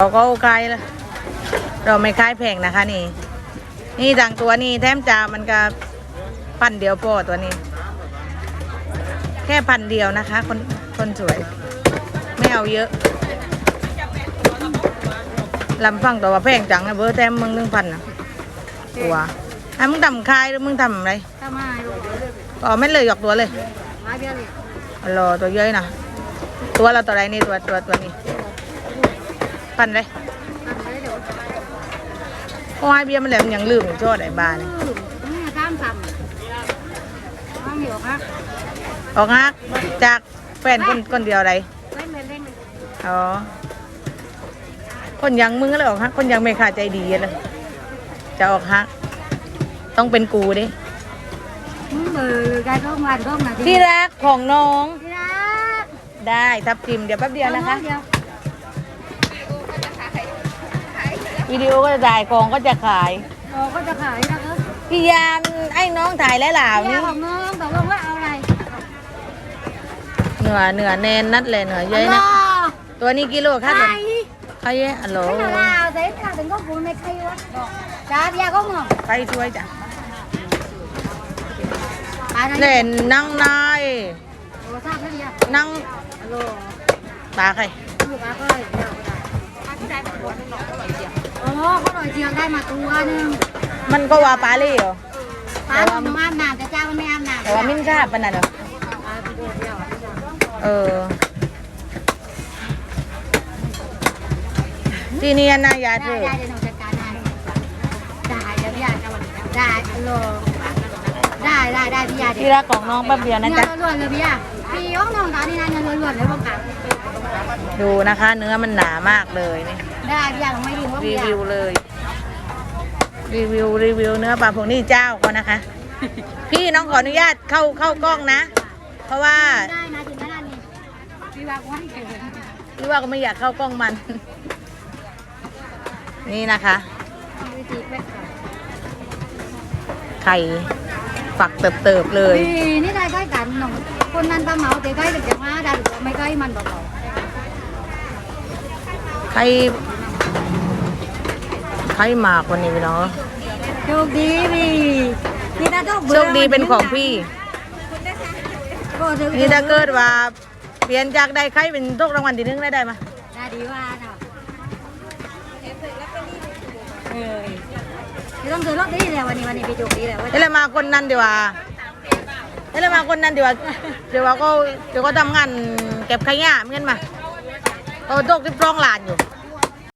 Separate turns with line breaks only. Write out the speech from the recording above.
เราก็คลายละเราไม่คลายแพงนะคะนี่ นี่ดังตัวนี้แถมจามันก็พันเดียวพอตัวนี้ แค่พันเดียวนะคะ คนคนสวย ไม่เอาเยอะลำฟังตัวว่าแพงจังนะเบอร์แต้มมึงหนึ่งพันนะตัวอะมึงทำคลายหรือมึงทำอะไร
ทำไมลูก
ก็ไม่เลยหยอกตัวเลย
มาเบี้ยเลย
รอตัวเยอะนะตัวเราตัวไรนี่ตัวตัวตัวนี้ พันเลย
ทำไปเดี๋ยว
เพราะว่าเบียร์มันแหลมยังลืมโจทย์ไอ้บ้าน
อืมนี่ข้ามทำข้ามเหนียวครับ
ออกฮักจากแฟนคนคนเดียวไร
เล่นเล่น
อ๋อ คนยังมึงก็เลยออกฮัก คนยังไม่ขาดใจดีเลย จะออกฮัก ต้องเป็นกูดิ
มึงเบอร์ใจก็งานก็มา
ที่รักของน้อง
ที่รัก
ได้ทับทิมเดี๋ยวแป๊บเดียวนะคะ
ว
วิดีโอก็จะได้กองก็จะขาย
โอ้ก็จะขายนะครับ
พี่ยามไอ้น้องถ่ายแล้วหล่า
เนี่
นี่
ยของน้องตกลงว่าเอาอะไร
เหนือเหนือแนนนัดเลยเหนือเยอะนะตัวนี้กิโลค่ะ
ใคร
ใครเยอะอัลโหล
ไม่เอาเราเสร็จค่ะถึงก็ปูไม่ใครวะจ้าเดียวก็มอง
ใครช่วยจ้ะ
ตายนะ
เล่นนั่งนาย
โอ้ทราบแล้วเดียว
นั่ง
ฮัลโหล
ตาใคร
ลูกค้าก็เลยเดียว โอ้เขาหน่อยเชียงได้มาตัวนึง
มันก็ว่าปาลี่เหรอ
ป้าหนูอาบน้ำแต่เจ้ามันไม่อาบน้ำ
แต่ว่ามิ้นทราบปะน่ะเนาะ
ป้าไปดูเดียว
เออ ที่นี่นะยา
ได้
เธอ
ได้เดี๋ยวหนูจัดการให้ได้เดี๋ยวพี่ยาจะวันนี้ได้ฮัลโหลได้ได้ได้พี่ยาเดี๋
ที่
ยว
รักของน้องแป๊บเดียวนะ
เนื้
จ๊ะ
อล้วนๆเลยพี่ยาพี่ยกน้องตาที่นั่นเนื้อล้วนๆเลยบ้างค่ะ
ดูนะคะ เนื้อมันหนามากเลยนี่
ได้พี่ยาลองไม่ดูว่า
รี
พี่ยา
วิวเลย รีวิวรีวิวเนื้อปลาพวกนี้เจ้าเขานะคะ พี่น้องขออนุญาตเข้าเข้ากล้องนะ เพราะว่า
ได้นะถึงขนาดนี้พี่ว่าก็ให้เกิน
พี่ว่าก็ไม่อยากเข้ากล้องมัน นี่นะคะ
วิธีแม่ค่ะ
ไข่ฝักเติบๆเลย
นี่นี่ได้ใกล้กันหนองคนนั้นตาเหมาแต่ใกล้กันจังว่าได้หรือว่าไม่ใกล้มันเบา
ไข่ ไข่หมากวันนี้พี่น้อง
ๆโชคดีพี่นี่ถ้าต้อง
โชคดีเป็นของพี่ นี่ถ้าเกิดว่า เปลี่ยนจากได้ไข่เป็นทุกรางวัลที่หนึงได้ได้ไหม
ได้ดีว่าเนาะเออไม่ต้องซื้อรถดีแล้ววันนี้วันนี้พี่โชคดีแล้วว่า
เดี๋ยวเรามาคนนั้นดีกว่าเดี๋ยวเรามาคนนั้นดีกว่าเดี๋ยวว่าก็เดี๋ยวก็ทำงานเก็บขยะเหมือนกันมาเขาตกที่ปล้องหลานอยู่